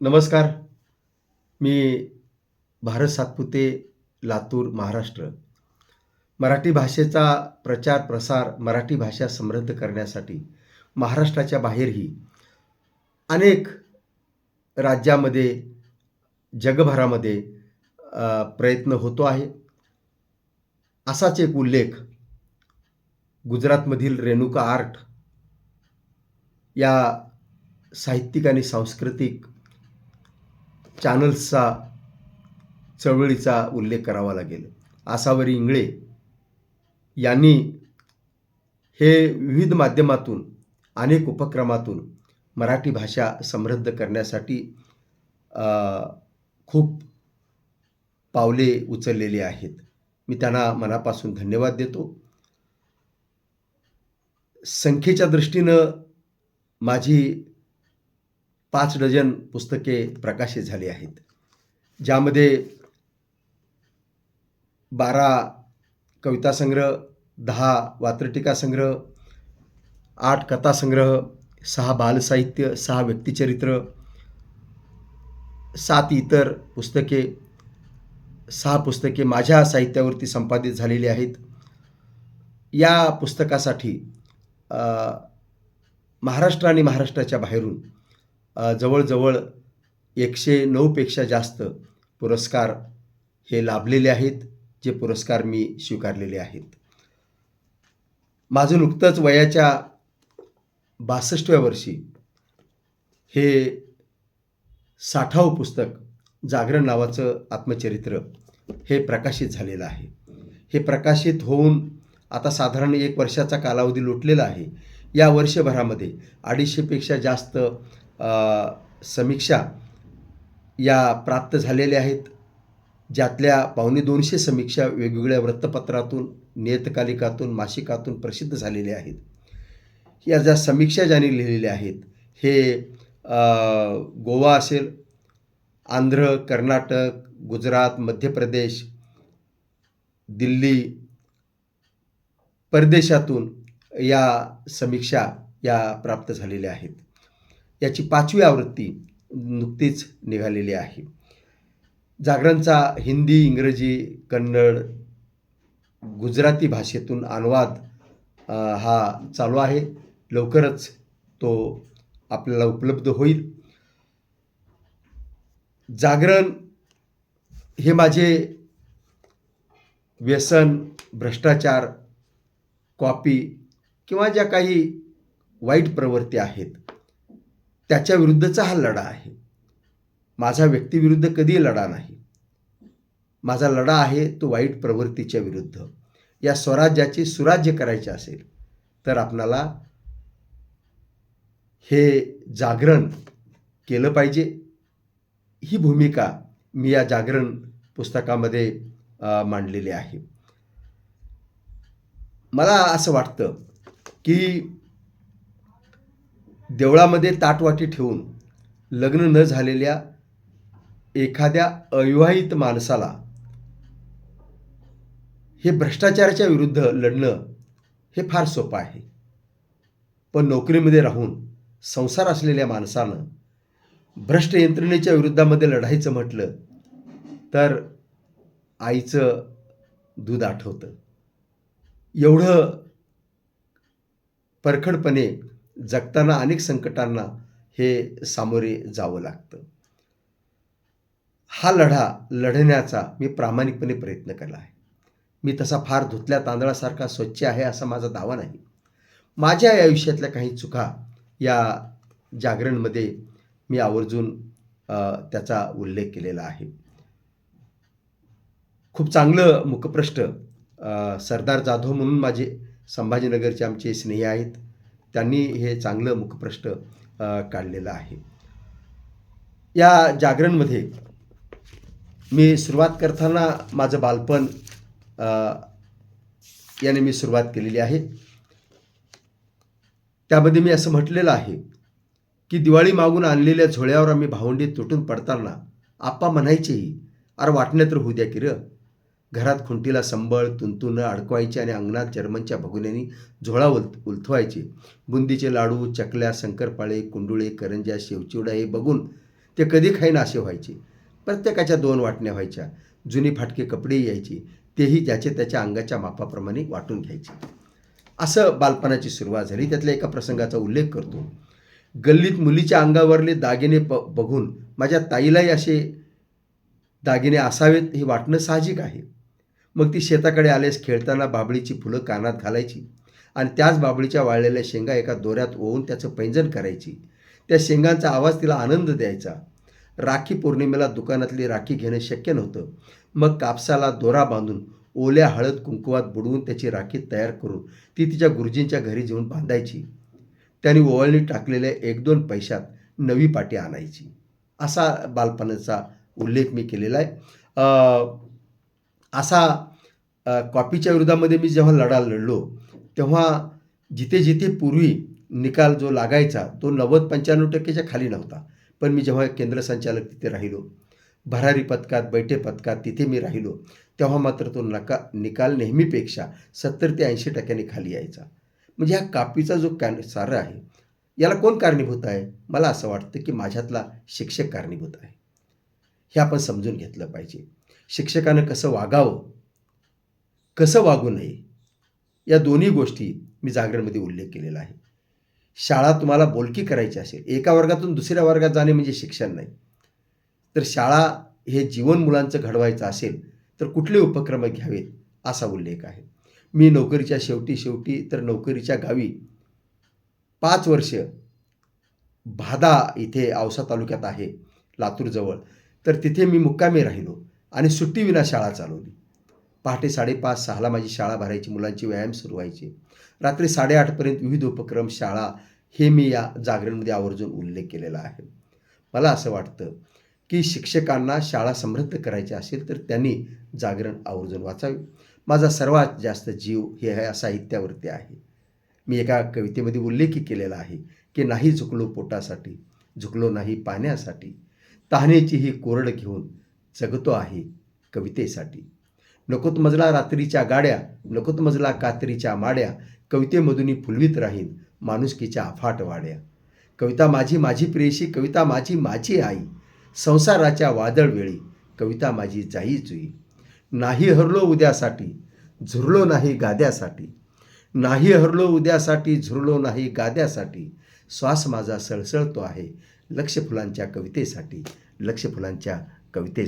नमस्कार. मी भारत सातपुते लातूर महाराष्ट्र. मराठी भाषेचा प्रचार प्रसार मराठी भाषा समृद्ध करण्यासाठी महाराष्ट्राच्या बाहेरही अनेक राज्यामध्ये जगभरामध्ये प्रयत्न होतो आहे. असाच एक उल्लेख गुजरातमधील रेणुका आर्ट या साहित्यिक आणि सांस्कृतिक चॅनल्सचा चळवळीचा उल्लेख करावा लागेल. आसावरी इंगळे यांनी हे विविध माध्यमातून अनेक उपक्रमातून मराठी भाषा समृद्ध करण्यासाठी खूप पावले उचललेली आहेत. मी त्यांना मनापासून धन्यवाद देतो. संख्येच्या दृष्टीनं माझी पाच डझन पुस्तके प्रकाशित झाली आहेत. ज्यामध्ये बारा कविता संग्रह दहा वात्रटिका संग्रह आठ कथासंग्रह सहा बालसाहित्य सहा व्यक्तिचरित्र सात इतर पुस्तके सहा पुस्तके माझ्या साहित्यावरती संपादित झालेली आहेत. या पुस्तकासाठी महाराष्ट्र आणि महाराष्ट्राच्या बाहेरून जवळजवळ एकशे नऊपेक्षा जास्त पुरस्कार हे लाभलेले आहेत जे पुरस्कार मी स्वीकारलेले आहेत. माझं नुकतंच वयाच्या बासष्टव्या वर्षी हे साठावं पुस्तक जागरण नावाचं आत्मचरित्र हे प्रकाशित झालेलं आहे. हे प्रकाशित होऊन आता साधारण एक वर्षाचा कालावधी लोटलेला आहे. या वर्षभरामध्ये अडीचशेपेक्षा जास्त समीक्षा या प्राप्त झालेल्या आहेत. ज्यातल्या पावणे दोनशे समीक्षा वेगवेगळ्या वृत्तपत्रातून नियतकालिकातून मासिकातून प्रसिद्ध झालेल्या आहेत. या ज्या समीक्षा ज्यांनी लिहिलेल्या आहेत हे गोवा असेल आंध्र कर्नाटक गुजरात मध्य प्रदेश दिल्ली परदेशातून या समीक्षा या प्राप्त झालेल्या आहेत. याची पाचवी आवृत्ती नुकतीच निघालेली आहे. जागरणचा हिंदी इंग्रजी कन्नड गुजराती भाषेतून अनुवाद हा चालू आहे. लवकरच तो आपल्याला उपलब्ध होईल. जागरण हे माझे व्यसन भ्रष्टाचार कॉपी किंवा ज्या काही वाईट प्रवृत्ती आहेत त्याच्या विरुद्धचा हा लढा आहे. माझा व्यक्तीविरुद्ध कधी लढा नाही. माझा लढा आहे तो वाईट प्रवृत्तीच्या विरुद्ध. या स्वराज्याचे सुराज्य करायचे असेल तर आपणाला हे जागरण केलं पाहिजे. ही भूमिका मी या जागरण पुस्तकामध्ये मांडलेली आहे. मला असं वाटतं की देवळामध्ये ताटवाटी ठेवून लग्न न झालेल्या एखाद्या अविवाहित माणसाला हे भ्रष्टाचाराच्या विरुद्ध लढणं हे फार सोपं आहे. पण नोकरीमध्ये राहून संसार असलेल्या माणसानं भ्रष्ट यंत्रणेच्या विरुद्धामध्ये लढायचं म्हटलं तर आईचं दूध आठवतं. एवढं परखडपणे जगताना अनेक संकटांना हे सामोरे जावं लागतं. हा लढा लढण्याचा मी प्रामाणिकपणे प्रयत्न केला आहे. मी तसा फार धुतल्या तांदळासारखा स्वच्छ आहे असा माझा दावा नाही. माझ्या या आयुष्यातल्या काही चुका या जागरणमध्ये मी आवर्जून त्याचा उल्लेख केलेला आहे. खूप चांगलं मुखपृष्ठ सरदार जाधव म्हणून माझे संभाजीनगरचे आमचे स्नेही आहेत. त्यांनी हे चांगलं मुखपृष्ठ काढलेलं आहे. या जागरणमध्ये मी सुरुवात करताना माझं बालपण याने मी सुरुवात केलेली आहे. त्यामध्ये मी असं म्हटलेलं आहे की दिवाळी मागून आणलेल्या झोळ्यावर आम्ही भावंडी तुटून पडताना आप्पा म्हणायचेही अरे वाटण्यात तर होऊ द्या की र. घरात खुंटीला संबळ तुंतुनं अडकवायचे आणि अंगणात जर्मनच्या भगुन्यांनी झोळा उल उलथवायचे. बुंदीचे लाडू चकल्या शंकरपाळे कुंडुळे करंज्या शेवचिवडा हे बघून ते कधी खाईन असे व्हायचे. प्रत्येकाच्या दोन वाटण्या व्हायच्या. जुनी फाटके कपडे यायचे. तेही ज्याचे त्याच्या अंगाच्या मापाप्रमाणे वाटून घ्यायचे. असं बालपणाची सुरुवात झाली. त्यातल्या एका प्रसंगाचा उल्लेख करतो. गल्लीत मुलीच्या अंगावरले दागिने प बघून माझ्या ताईलाही असे दागिने असावेत हे वाटणं साहजिक आहे. मग ती शेताकडे आल्यास खेळताना बाबळीची फुलं कानात घालायची आणि त्याच बाबळीच्या वाळलेल्या शेंगा एका दोऱ्यात ओवून त्याचं पैंजण करायची. त्या शेंगांचा आवाज तिला आनंद द्यायचा. राखी पौर्णिमेला दुकानातली राखी घेणं शक्य नव्हतं. मग कापसाला दोरा बांधून ओल्या हळद कुंकुवात बुडवून त्याची राखी तयार करून ती तिच्या गुरुजींच्या घरी जाऊन बांधायची. त्यांनी ओवळणी टाकलेल्या एक दोन पैशात नवी पाटी आणायची. असा बालपणाचा उल्लेख मी केलेला आहे. असा कॉपीच्या विरोधामध्ये मी जेव्हा लढा लढलो तेव्हा जिथे जिथे पूर्वी निकाल जो लागायचा तो नव्वद पंच्याण्णव टक्केच्या खाली नव्हता. पण मी जेव्हा केंद्र संचालक तिथे राहिलो भरारी पथकात बैठे पथकात तिथे मी राहिलो तेव्हा मात्र तो नका निकाल नेहमीपेक्षा सत्तर ते ऐंशी टक्क्यांनी खाली यायचा. म्हणजे हा कापीचा जो कॅन सारं आहे याला कोण कारणीभूत आहे? मला असं वाटतं की माझ्यातला शिक्षक कारणीभूत आहे. हे आपण समजून घेतलं पाहिजे. शिक्षकानं कसं वागावं? कसं वागू नये? या दोन्ही गोष्टी मी जागरणमध्ये उल्लेख केलेला आहे. शाळा तुम्हाला बोलकी करायची असेल एका वर्गातून दुसऱ्या वर्गात जाणे म्हणजे शिक्षण नाही. तर शाळा हे जीवन मुलांचं घडवायचं असेल तर कुठले उपक्रम घ्यावेत असा उल्लेख आहे. मी नोकरीच्या शेवटी शेवटी तर नोकरीच्या गावी पाच वर्ष भादा इथे औसा तालुक्यात आहे लातूरजवळ. तर तिथे मी मुक्कामी राहिलो. आणि सुट्टीविना शाळा चालवली. पहाटे साडेपाच सहाला माझी शाळा भरायची मुलांची व्यायाम सुरू व्हायचे. रात्री साडेआठपर्यंत विविध उपक्रम शाळा हे मी या जागरणमध्ये आवर्जून उल्लेख केलेला आहे. मला असं वाटतं की शिक्षकांना शाळा समृद्ध करायची असेल तर त्यांनी जागरण आवर्जून वाचावे. माझा सर्वात जास्त जीव हे ह्या साहित्यावरती आहे. मी एका कवितेमध्ये उल्लेखही केलेला आहे की नाही झुकलो पोटासाठी झुकलो नाही पाण्यासाठी तहानेची ही कोरड घेऊन जगतो आहे कवितेसाठी. नकोत मजला रात्रीच्या गाड्या नकोत मजला कात्रीच्या माड्या कवितेमधूनही फुलवीत राहीन माणुसकीच्या अफाट वाड्या. कविता माझी माझी प्रेयशी कविता माझी माझी आई संसाराच्या वादळ वेळी कविता माझी जाई जुई. नाही हरलो उद्यासाठी झुरलो नाही गाद्यासाठी. नाही हरलो उद्यासाठी झुरलो नाही गाद्यासाठी. श्वास माझा सळसळतो आहे लक्ष फुलांच्या कवितेसाठी लक्ष फुलांच्या कवितेसाठी.